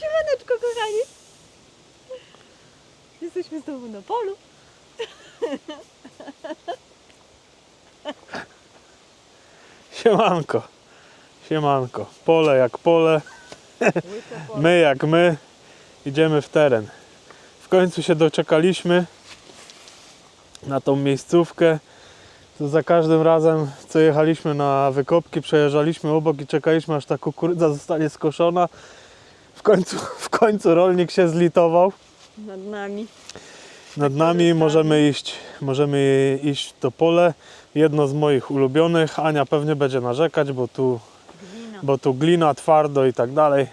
Siemaneczko, kochani. Jesteśmy znowu na polu. Siemanko. Siemanko. Pole jak pole, my jak my. Idziemy w teren. W końcu się doczekaliśmy na tą miejscówkę. To za każdym razem, co jechaliśmy na wykopki, przejeżdżaliśmy obok i czekaliśmy, aż ta kukurydza zostanie skoszona. W końcu, w końcu rolnik się zlitował. Nad nami. Nad nami możemy iść, możemy iść w to pole. Jedno z moich ulubionych. Ania pewnie będzie narzekać, bo tu, Glina. bo tu glina, twardo i tak dalej.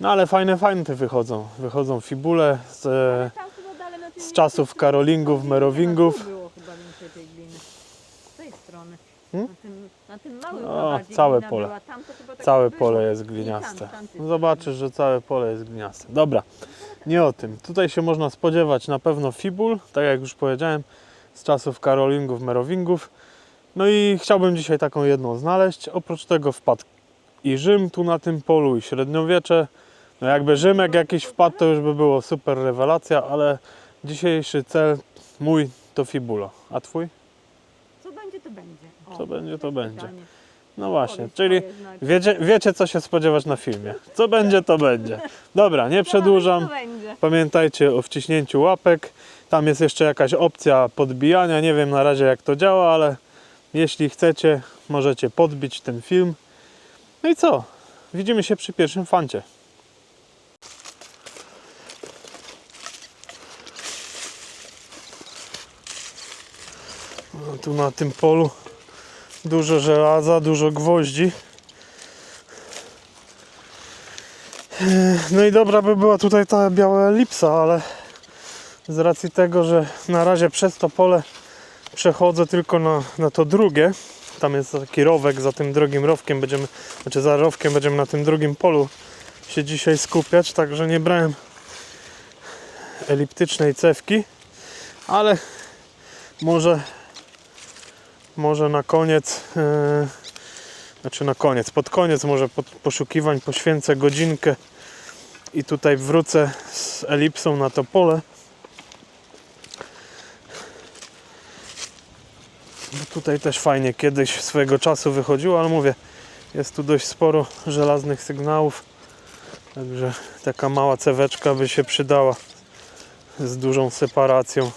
No ale fajne, fajne te wychodzą. Wychodzą fibule z, tym z czasów karolingów, merowingów. Tu było chyba więcej tej gliny. Z tej strony. Hmm? Na, tym, na tym małym O, bardziej całe pole. Była. Tam to Całe pole jest gliniaste. No Zobaczysz, że całe pole jest gliniaste. Dobra, nie o tym. Tutaj się można spodziewać na pewno fibul, tak jak już powiedziałem, z czasów karolingów, merowingów. No i chciałbym dzisiaj taką jedną znaleźć. Oprócz tego wpadł i Rzym tu na tym polu i średniowiecze. No jakby Rzymek jakiś wpadł, to już by było super rewelacja, ale dzisiejszy cel mój to fibula. A twój? Co będzie, to będzie. O, Co będzie, to będzie. pytanie. No właśnie, czyli swoje znaki. Wiecie, wiecie, co się spodziewać na filmie. Co będzie, to będzie. Dobra, nie przedłużam. Co będzie? Pamiętajcie o wciśnięciu łapek. Tam jest jeszcze jakaś opcja podbijania. Nie wiem na razie, jak to działa, ale jeśli chcecie, możecie podbić ten film. No i co? Widzimy się przy pierwszym fancie. No, tu na tym polu dużo żelaza, dużo gwoździ. No i dobra by była tutaj ta biała elipsa, ale z racji tego, że na razie przez to pole przechodzę tylko na, na to drugie, tam jest taki rowek, za tym drugim rowkiem będziemy, znaczy za rowkiem będziemy na tym drugim polu się dzisiaj skupiać, także nie brałem eliptycznej cewki, ale może może na koniec yy, znaczy na koniec, pod koniec może pod poszukiwań poświęcę godzinkę i tutaj wrócę z elipsą na to pole. Bo tutaj też fajnie kiedyś swojego czasu wychodziło, ale mówię, jest tu dość sporo żelaznych sygnałów, także taka mała ceweczka by się przydała z dużą separacją.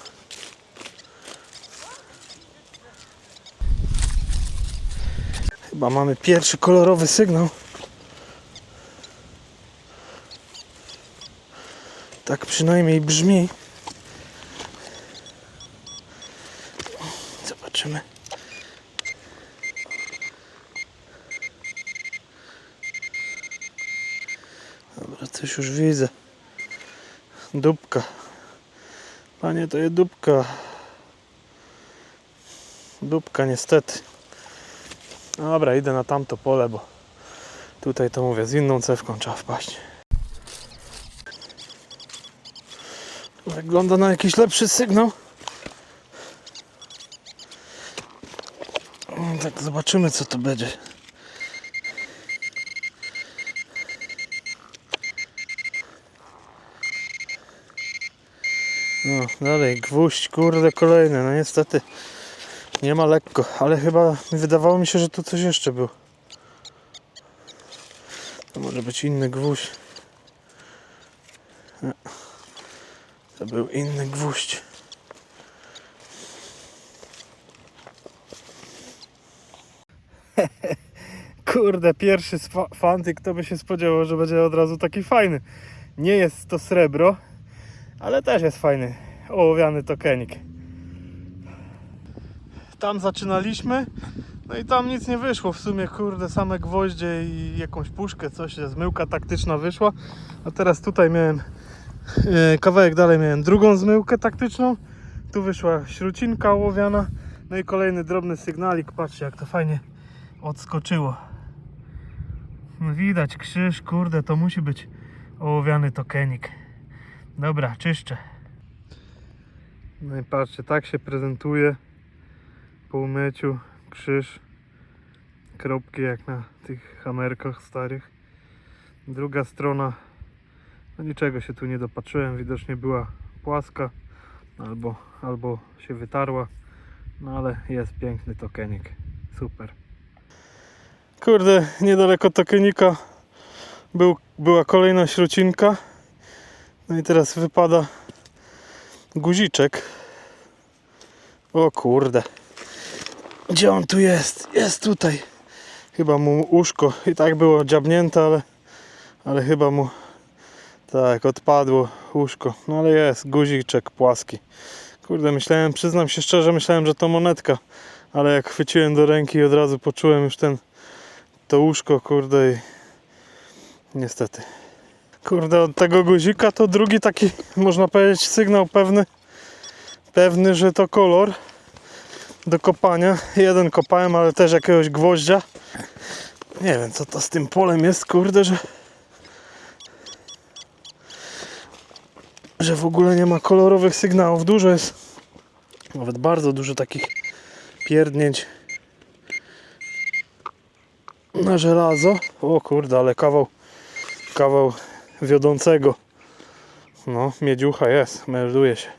Chyba mamy pierwszy kolorowy sygnał. Tak przynajmniej brzmi. Zobaczymy. Dobra, coś już widzę. Dupka. Panie, to jest dupka. Dupka niestety. Dobra, idę na tamto pole, bo tutaj to mówię, z inną cewką trzeba wpaść. Wygląda na jakiś lepszy sygnał. No, Tak, zobaczymy co to będzie. No, dalej, gwóźdź, kurde, kolejny, no niestety. Nie ma lekko, ale chyba wydawało mi się, że tu coś jeszcze było. To może być inny gwóźdź. To był inny gwóźdź. Kurde, pierwszy sfa- fanty, kto by się spodziewał, że będzie od razu taki fajny. Nie jest to srebro, ale też jest fajny. Ołowiany tokenik tam zaczynaliśmy, no i tam nic nie wyszło. W sumie, kurde, same gwoździe i jakąś puszkę, coś, zmyłka taktyczna wyszła. A teraz tutaj miałem, e, kawałek dalej miałem drugą zmyłkę taktyczną. Tu wyszła śrucinka ołowiana. No i kolejny drobny sygnalik. Patrzcie, jak to fajnie odskoczyło. No widać, krzyż, kurde, to musi być ołowiany tokenik. Dobra, czyszczę. No i patrzcie, tak się prezentuje po umyciu krzyż kropki jak na tych hamerkach starych druga strona No niczego się tu nie dopatrzyłem, widocznie była płaska albo, albo się wytarła. No ale jest piękny tokenik. Super. Kurde, niedaleko tokenika był, była kolejna śrucinka. No i teraz wypada guziczek. O kurde. Gdzie on tu jest? Jest tutaj. Chyba mu uszko i tak było dziabnięte, ale, ale chyba mu tak odpadło łóżko. No ale jest guziczek płaski. Kurde, myślałem, przyznam się szczerze, myślałem, że to monetka, ale jak chwyciłem do ręki od razu poczułem już ten to łóżko, kurde i niestety. Kurde, od tego guzika to drugi taki, można powiedzieć, sygnał pewny, pewny, że to kolor do kopania. Jeden kopałem, ale też jakiegoś gwoździa. Nie wiem, co to z tym polem jest, kurde, że że w ogóle nie ma kolorowych sygnałów. Dużo jest, nawet bardzo dużo takich pierdnięć na żelazo. O kurde, ale kawał, kawał wiodącego. No, miedziucha jest, melduje się.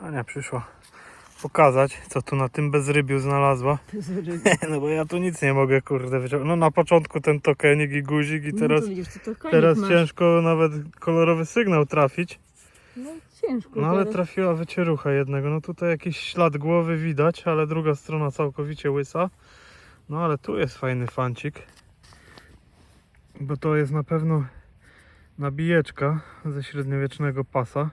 Ania przyszła pokazać, co tu na tym bezrybiu znalazła. No bo ja tu nic nie mogę, kurde, wyciągnąć. No na początku ten tokenik i guzik i teraz, no widzisz, teraz masz. ciężko nawet kolorowy sygnał trafić. No ciężko No ale teraz. trafiła wycierucha jednego. No tutaj jakiś ślad głowy widać, ale druga strona całkowicie łysa. No ale tu jest fajny fancik. Bo to jest na pewno nabijeczka ze średniowiecznego pasa.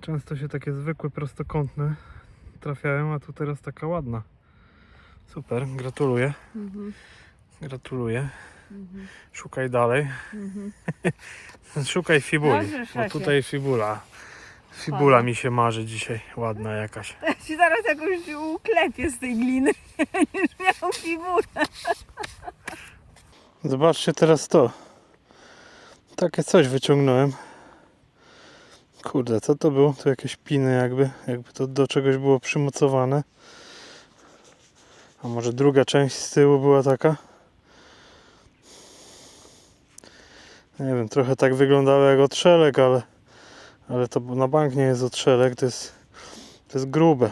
Często się takie zwykłe, prostokątne trafiają, a tu teraz taka ładna. Super, gratuluję. Mhm, Gratuluję. mhm, Szukaj dalej. mhm. Szukaj fibuli. Dobrze, Bo szefie. tutaj fibula. Fibula mi się marzy dzisiaj. Ładna jakaś. Ja ci zaraz jakąś uklepię z tej gliny. Będziesz miał figurę. Zobaczcie teraz to. Takie coś wyciągnąłem. Kurde, co to było? Tu jakieś piny jakby, jakby to do czegoś było przymocowane. A może druga część z tyłu była taka? Nie wiem, trochę tak wyglądało jak otrzelek, ale, ale to na bank nie jest otrzelek, to jest, to jest grube.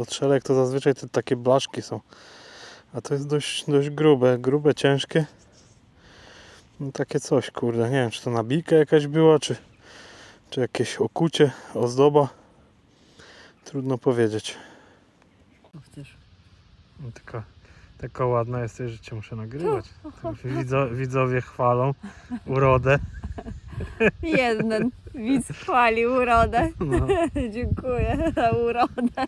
Otrzelek to zazwyczaj te takie blaszki są. A to jest dość, dość grube, grube, ciężkie. No takie coś, kurde. Nie wiem, czy to nabijka jakaś była, czy, czy jakieś okucie, ozdoba. Trudno powiedzieć. Chcesz. No, Taka, taka ładna jesteś, że cię muszę nagrywać. Widzo, widzowie chwalą urodę. Jeden widz chwali urodę. No. Dziękuję za urodę.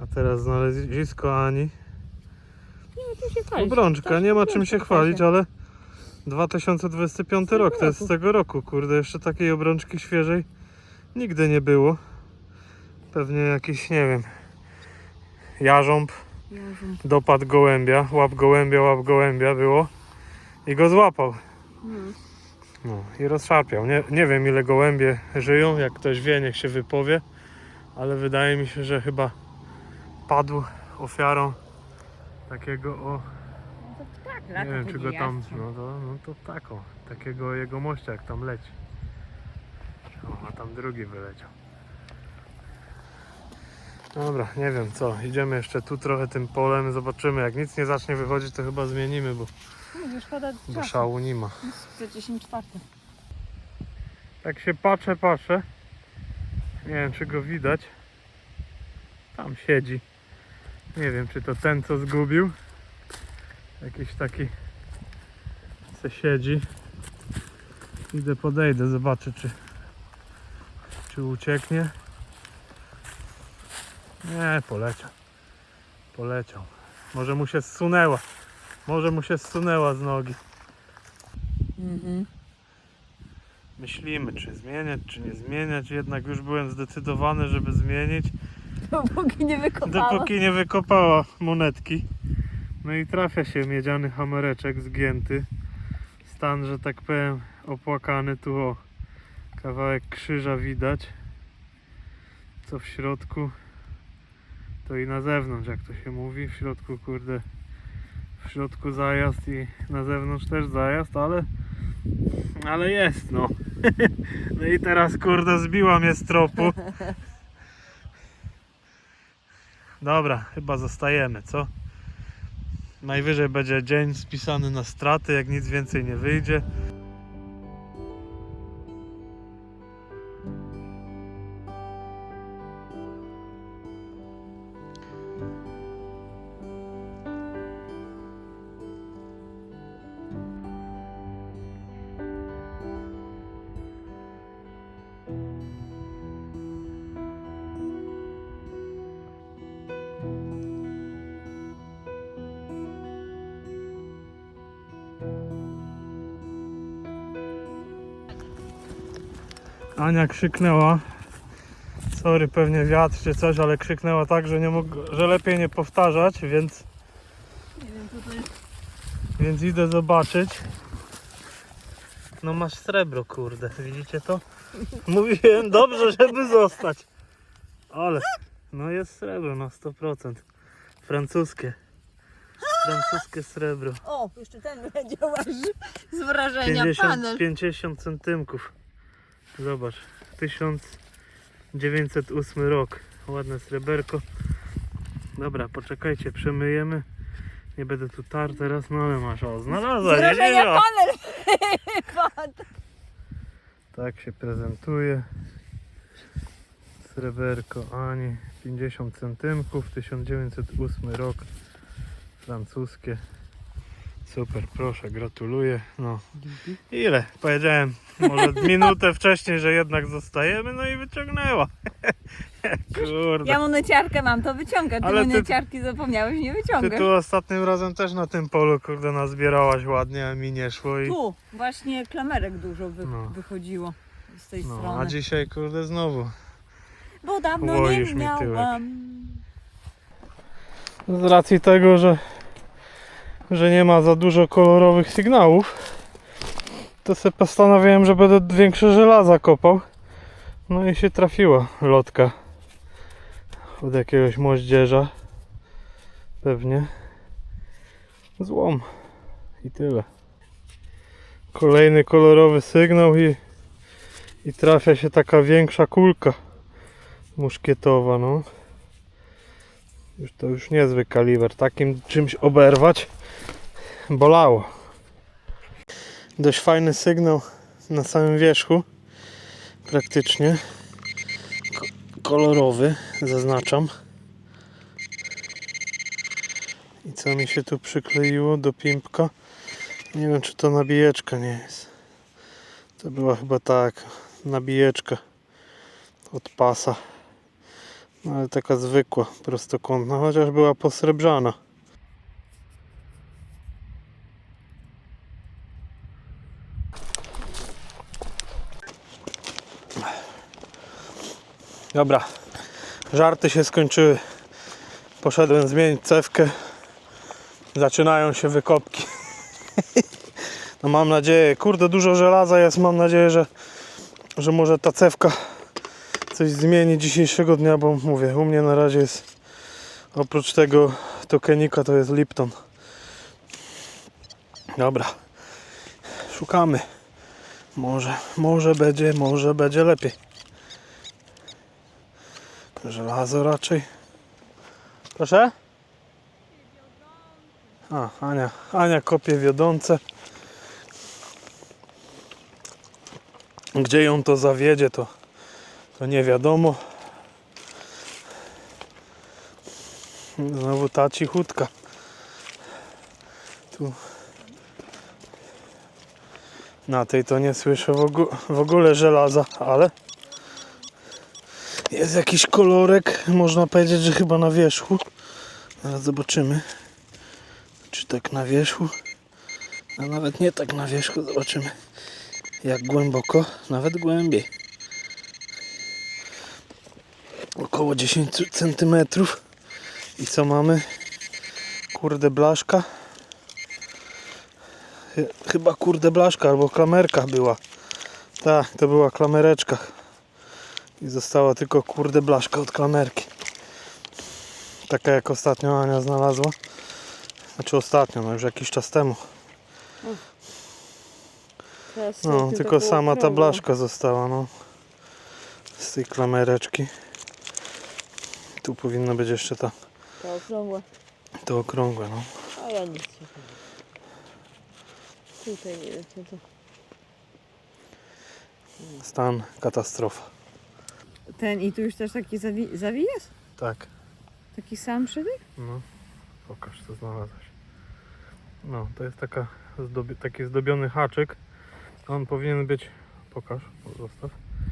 A teraz znalezisko Ani. Się chwalisz. Obrączka, nie ma czym się chwalić, ale... ale 2025 rok, to jest z tego roku, kurde, jeszcze takiej obrączki świeżej nigdy nie było. Pewnie jakiś, nie wiem, jarząb dopadł gołębia, łap gołębia, łap gołębia było i go złapał. No i rozszarpiał. Nie, nie wiem ile gołębie żyją, jak ktoś wie, niech się wypowie, ale wydaje mi się, że chyba padł ofiarą takiego o Tak, nie wiem czy go tam, no to, no to taką, takiego jegomościa jak tam leci. O, a tam drugi wyleciał. Dobra, nie wiem co, idziemy jeszcze tu trochę tym polem, zobaczymy, jak nic nie zacznie wychodzić to chyba zmienimy, bo, Mówię, szkoda bo czasu. szału nie ma. Za 10 czwarte. Tak się patrzę, patrzę, nie wiem czy go widać, tam siedzi. Nie wiem czy to ten co zgubił, jakiś taki se siedzi. Idę podejdę, zobaczę czy, czy ucieknie. Nie, poleciał. Poleciał. Może mu się zsunęła. Może mu się zsunęła z nogi. Mhm. Myślimy, czy zmieniać, czy nie zmieniać. Jednak już byłem zdecydowany, żeby zmienić. Dopóki nie wykopała. Dopóki nie wykopała monetki. No i trafia się miedziany hamereczek zgięty. Stan, że tak powiem, opłakany. Tu o, kawałek krzyża widać. Co w środku? to i na zewnątrz, jak to się mówi. W środku, kurde, w środku zajazd i na zewnątrz też zajazd, ale ale jest, no. No i teraz, kurde, zbiła mnie z tropu. Dobra, chyba zostajemy, co? Najwyżej będzie dzień spisany na straty, jak nic więcej nie wyjdzie. Ania krzyknęła. Sorry, pewnie wiatr czy coś, ale krzyknęła tak, że nie mógł, że lepiej nie powtarzać, więc, Nie wiem, co to jest. więc idę zobaczyć. No masz srebro, kurde, widzicie to? Mówiłem dobrze, żeby zostać. Ale, no jest srebro na 100%. Francuskie. Francuskie srebro. O, jeszcze ten będzie z wrażenia 50, panel. 50 centymków. Zobacz, 1908 rok. Ładne sreberko. Dobra, poczekajcie, przemyjemy. Nie będę tu tar teraz, no ale masz, o, Z znalazła, nie, wrażenia nie, panel wypadł. Tak się prezentuje. Sreberko Ani, 50 centymków, 1908 rok. Francuskie. Super, proszę, gratuluję. No. Ile? Powiedziałem może minutę wcześniej, że jednak zostajemy, no i wyciągnęła. Kurde. Ja moneciarkę mam, to wyciągam. Ty Ale ty- moneciarki zapomniałeś, nie Ty wyciągasz. tu ostatnim razem też na tym polu, kurde, nazbierałaś ładnie, a mi nie szło i... Tu właśnie klamerek dużo wy, No. wychodziło z tej No, strony. a dzisiaj, kurde, znowu. Bo dawno Łoisz nie mi tyłek. miałam. Z racji tego, że, że nie ma za dużo kolorowych sygnałów, to sobie postanowiłem, że będę większe żelaza kopał. No i się trafiła lotka od jakiegoś moździerza. Pewnie. Złom. I tyle. Kolejny kolorowy sygnał i, i trafia się taka większa kulka muszkietowa, no. Już to już niezły kaliber. Takim czymś oberwać bolało. Dość fajny sygnał na samym wierzchu. Praktycznie. Ko- kolorowy, zaznaczam. I co mi się tu przykleiło do pimpka? Nie wiem, czy to nabijeczka nie jest. To była chyba tak, nabijeczka od pasa. No, ale taka zwykła, prostokątna, chociaż była posrebrzana. Dobra, żarty się skończyły. Poszedłem zmienić cewkę. Zaczynają się wykopki. No mam nadzieję, kurde, dużo żelaza jest. Mam nadzieję, że, że może ta cewka coś zmieni dzisiejszego dnia, bo mówię, u mnie na razie jest oprócz tego tokenika to jest Lipton. Dobra. Szukamy. Może, może będzie, może będzie lepiej. Żelazo raczej. Proszę? A, Ania, Ania kopie wiodące. Gdzie ją to zawiedzie, to to nie wiadomo. Znowu ta cichutka. Tu. Na tej to nie słyszę w, ogó- w ogóle żelaza, ale jest jakiś kolorek. Można powiedzieć, że chyba na wierzchu. Zaraz zobaczymy. Czy tak na wierzchu? A nawet nie tak na wierzchu. Zobaczymy jak głęboko. Nawet głębiej około 10 cm. I co mamy? Kurde blaszka. Chy- Chyba kurde blaszka albo klamerka była. Tak, to była klamereczka. I została tylko kurde blaszka od klamerki. Taka jak ostatnio Ania znalazła. Znaczy ostatnio, no już jakiś czas temu. No, tylko sama ta blaszka została, no. Z tej klamereczki. Tu powinna być jeszcze ta, Ta okrągła. to okrągłe, no. A ja nic nie wiem. Tutaj nie wiem co to. Stan katastrofa. Ten i tu już też taki zawi zawijasz? Tak. Taki sam przybyk? No, pokaż co znalazłeś. No, to jest taka zdobi- taki zdobiony haczyk. On powinien być, pokaż, zostaw.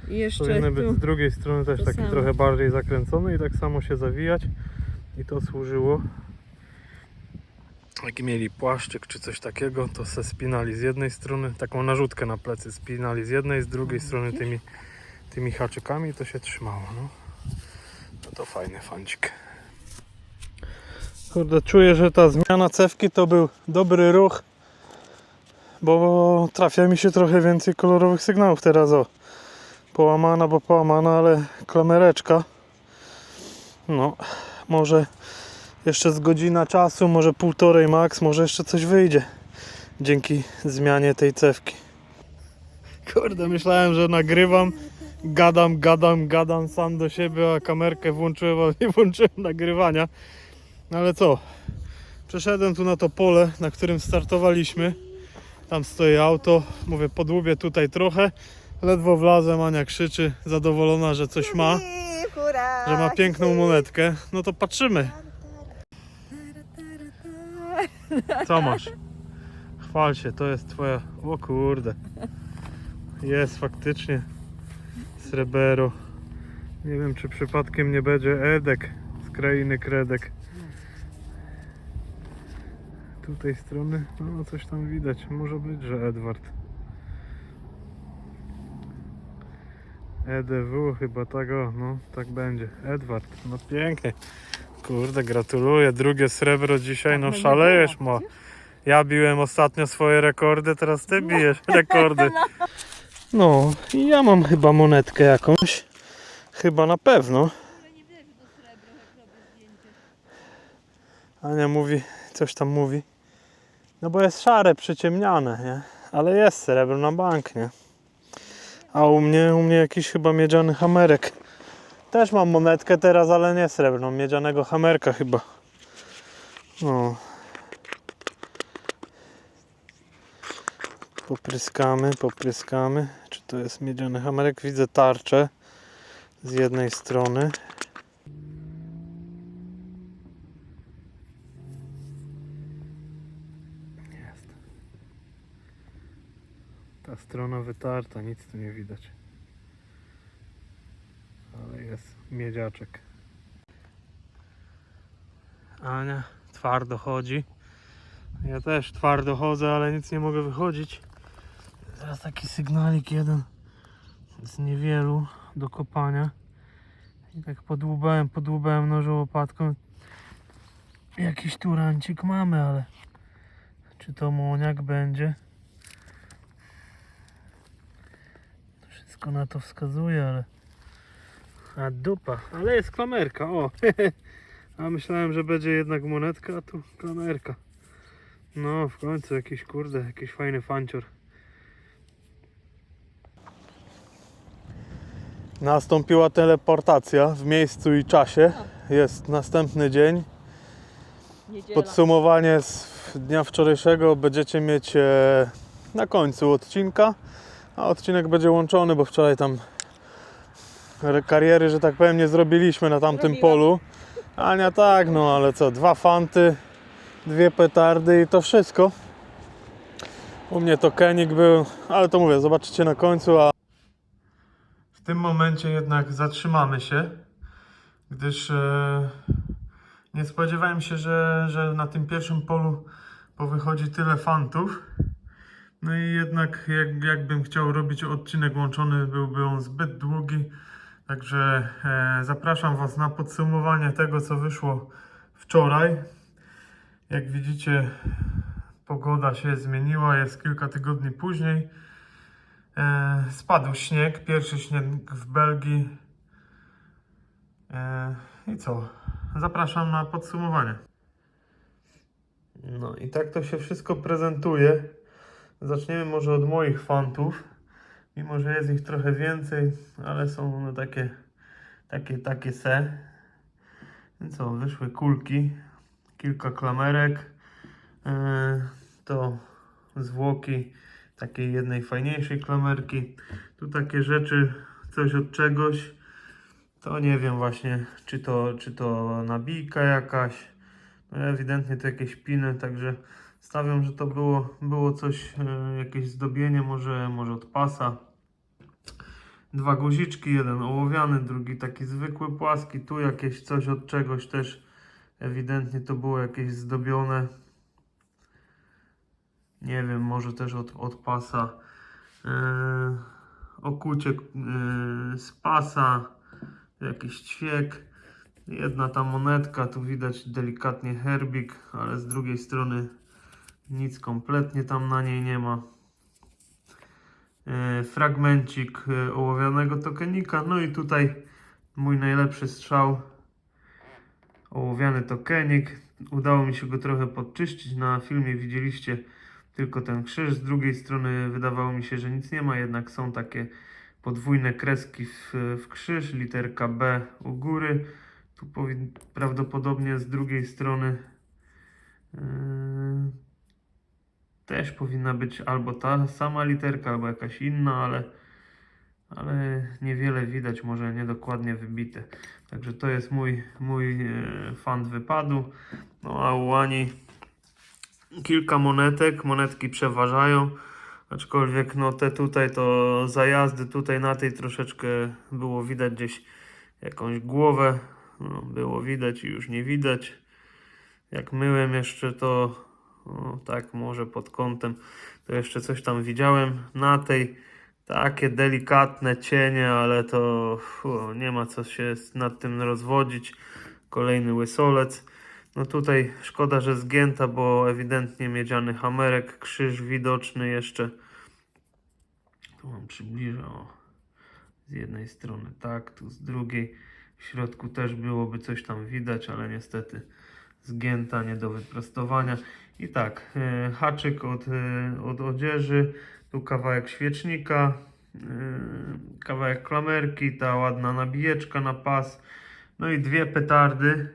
I jeszcze Powinien być z drugiej strony też taki samo. trochę bardziej zakręcony i tak samo się zawijać. I to służyło. Jak mieli płaszczyk czy coś takiego, to se spinali z jednej strony, taką narzutkę na plecy spinali z jednej, z drugiej strony tymi, tymi haczykami to się trzymało. No. No to fajny fancik. Kurde, czuję, że ta zmiana cewki to był dobry ruch, bo trafia mi się trochę więcej kolorowych sygnałów teraz. O, połamana, bo połamana, ale klamereczka. No, może jeszcze z godzina czasu, może półtorej max, może jeszcze coś wyjdzie dzięki zmianie tej cewki. Kurde, myślałem, że nagrywam, gadam, gadam, gadam sam do siebie, a kamerkę włączyłem, ale nie włączyłem nagrywania. No ale co? Przeszedłem tu na to pole, na którym startowaliśmy. Tam stoi auto. Mówię, podłubię tutaj trochę. Ledwo wlazłem, Ania krzyczy, zadowolona, że coś ma, że ma piękną monetkę. No to patrzymy. Co masz? Chwal się, to jest twoja... O kurde. Jest faktycznie srebero. Nie wiem, czy przypadkiem nie będzie Edek z krainy Kredek. Tu tej strony, no coś tam widać. Może być, że Edward. EDW chyba tak o, no tak będzie. Edward, no pięknie. Kurde, gratuluję. Drugie srebro dzisiaj, no Tak, no nie szalejesz, mo. Ja biłem ostatnio swoje rekordy, teraz ty bijesz rekordy. No i ja mam chyba monetkę jakąś. Chyba na pewno. Ania mówi, coś tam mówi. No bo jest szare, przyciemniane, nie? Ale jest srebro na bank, nie? A u mnie, u mnie jakiś chyba miedziany hamerek. Też mam monetkę teraz, ale nie srebrną, miedzianego hamerka chyba. No. Popryskamy, popryskamy. To jest miedziany hamerek? Widzę tarczę z jednej strony. Jest. Ta strona wytarta, nic tu nie widać. Ale jest miedziaczek. Ania twardo chodzi. Ja też twardo chodzę, ale nic nie mogę wychodzić. Teraz taki sygnalik jeden z niewielu do kopania. I tak podłubałem, podłubałem nożą łopatką. Jakiś turancik mamy, ale czy to moniak będzie? Wszystko na to wskazuje, ale a dupa, ale jest klamerka, o. A myślałem, że będzie jednak monetka, a tu klamerka. No, w końcu jakiś kurde, jakiś fajny fancior. Nastąpiła teleportacja w miejscu i czasie. Jest następny dzień. Podsumowanie z dnia wczorajszego będziecie mieć e, na końcu odcinka. A odcinek będzie łączony, bo wczoraj tam kariery, że tak powiem, nie zrobiliśmy na tamtym polu. Ania tak, no ale co, dwa fanty, dwie petardy i to wszystko. U mnie to Kenik był, ale to mówię, zobaczycie na końcu, a tym momencie jednak zatrzymamy się, gdyż e, nie spodziewałem się, że, że na tym pierwszym polu powychodzi tyle fantów. No i jednak jak, jakbym chciał robić odcinek łączony, byłby on zbyt długi. Także e, zapraszam Was na podsumowanie tego, co wyszło wczoraj. Jak widzicie, pogoda się zmieniła, jest kilka tygodni później. E, spadł śnieg, pierwszy śnieg w Belgii. E, I co? zapraszam na podsumowanie. No i tak to się wszystko prezentuje. Zaczniemy może od moich fantów. Mimo, że jest ich trochę więcej, ale są one takie, takie, takie se. Więc co, wyszły kulki, kilka klamerek. Yy, to zwłoki takiej jednej fajniejszej klamerki. Tu takie rzeczy, coś od czegoś. To nie wiem właśnie, czy to, czy to nabijka jakaś. No ewidentnie to jakieś piny, także stawiam, że to było, było coś, e, jakieś zdobienie, może, może od pasa. Dwa guziczki, jeden ołowiany, drugi taki zwykły, płaski. Tu jakieś coś od czegoś też ewidentnie to było jakieś zdobione. Nie wiem, może też od, od pasa. Eee, okucie eee, z pasa, jakiś ćwiek. Jedna ta monetka, tu widać delikatnie herbik, ale z drugiej strony nic kompletnie tam na niej nie ma. E, fragmencik e, ołowianego tokenika. No i tutaj mój najlepszy strzał. Ołowiany tokenik. Udało mi się go trochę podczyścić. Na filmie widzieliście tylko ten krzyż. Z drugiej strony wydawało mi się, że nic nie ma, jednak są takie podwójne kreski w, w krzyż. Literka B u góry. Tu prawdopodobnie z drugiej strony yy, też powinna być albo ta sama literka, albo jakaś inna, ale, ale niewiele widać, może niedokładnie wybite. Także to jest mój, mój e, fan wypadu. No a u Ani kilka monetek, monetki przeważają. Aczkolwiek no te tutaj to zajazdy tutaj na tej troszeczkę było widać gdzieś jakąś głowę. No, było widać i już nie widać. Jak myłem jeszcze to o, tak może pod kątem to jeszcze coś tam widziałem. Na tej takie delikatne cienie, ale to fu, nie ma co się nad tym rozwodzić. Kolejny łysolec. No tutaj szkoda, że zgięta, bo ewidentnie miedziany hamerek, krzyż widoczny jeszcze. Tu mam przybliżę, o. Z jednej strony tak, tu z drugiej. W środku też byłoby coś tam widać, ale niestety zgięta, nie do wyprostowania. I tak, e, haczyk od, e, od odzieży, tu kawałek świecznika, e, kawałek klamerki, ta ładna nabijeczka na pas, no i dwie petardy,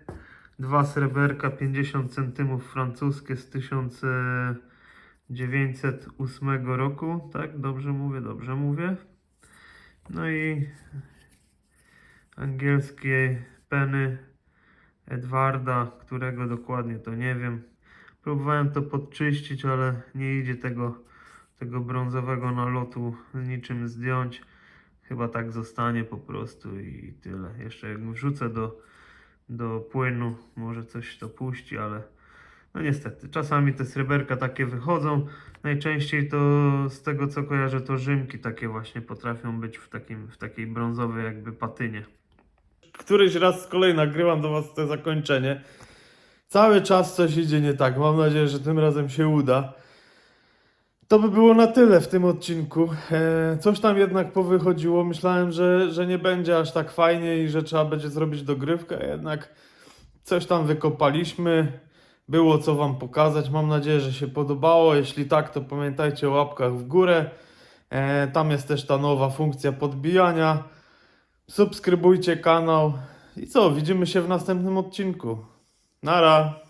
dwa sreberka 50 cm francuskie z 1908 roku, tak? Dobrze mówię, dobrze mówię. No i angielskie peny Edwarda, którego dokładnie to nie wiem. Próbowałem to podczyścić, ale nie idzie tego, tego brązowego nalotu niczym zdjąć. Chyba tak zostanie po prostu i tyle. Jeszcze jak wrzucę do, do płynu, może coś to puści, ale no niestety, czasami te sreberka takie wychodzą. Najczęściej to z tego co kojarzę, to rzymki takie właśnie potrafią być w, takim, w takiej brązowej jakby patynie. Któryś raz z kolei nagrywam do Was to zakończenie. Cały czas coś idzie nie tak. Mam nadzieję, że tym razem się uda. To by było na tyle w tym odcinku. E, coś tam jednak powychodziło. Myślałem, że, że nie będzie aż tak fajnie i że trzeba będzie zrobić dogrywkę. Jednak coś tam wykopaliśmy. Było co Wam pokazać. Mam nadzieję, że się podobało. Jeśli tak, to pamiętajcie o łapkach w górę. E, tam jest też ta nowa funkcja podbijania. Subskrybujcie kanał. I co? Widzimy się w następnym odcinku. Nara!